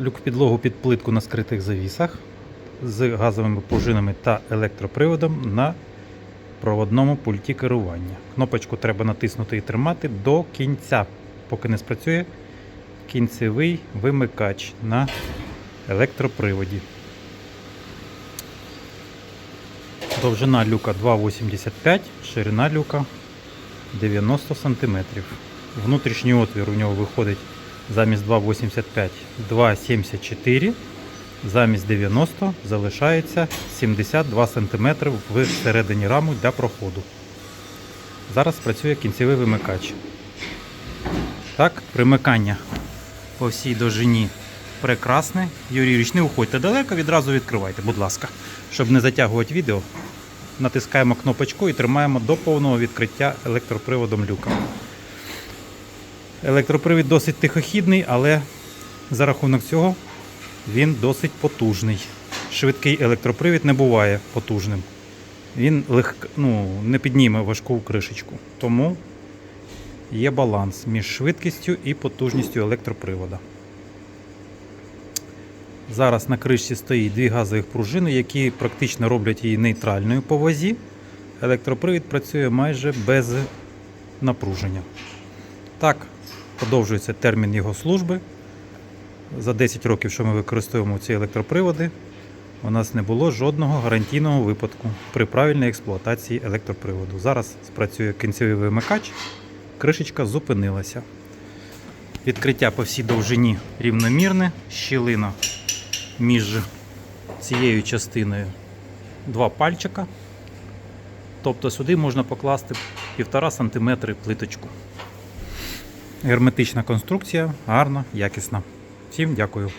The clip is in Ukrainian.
Люк підлогу під плитку на скритих завісах з газовими пружинами та електроприводом на проводному пульті керування. Кнопочку треба натиснути і тримати до кінця, поки не спрацює кінцевий вимикач на електроприводі. Довжина люка 2,85, ширина люка 90 см. Внутрішній отвір у нього виходить замість 2,85 2,74. Замість 90 залишається 72 см всередині раму для проходу. Зараз працює кінцевий вимикач. Так, примикання по всій довжині прекрасне. Юрій Юрійович, не уходьте далеко, відразу відкривайте, будь ласка. Щоб не затягувати відео, натискаємо кнопочку і тримаємо до повного відкриття електроприводом люка. Електропривід досить тихохідний, але за рахунок цього він досить потужний. Швидкий електропривід не буває потужним. Він легк, ну, не підніме важку кришечку. Тому є баланс між швидкістю і потужністю електропривода. Зараз на кришці стоїть дві газових пружини, які практично роблять її нейтральною по вазі. Електропривід працює майже без напруження. Так, подовжується термін його служби. За 10 років, що ми використовуємо ці електроприводи, у нас не було жодного гарантійного випадку при правильній експлуатації електроприводу. Зараз спрацює кінцевий вимикач, кришечка зупинилася. Відкриття по всій довжині рівномірне, щілина між цією частиною два пальчика. Тобто сюди можна покласти 1,5 см плиточку. Герметична конструкція, гарна, якісна. Всім дякую.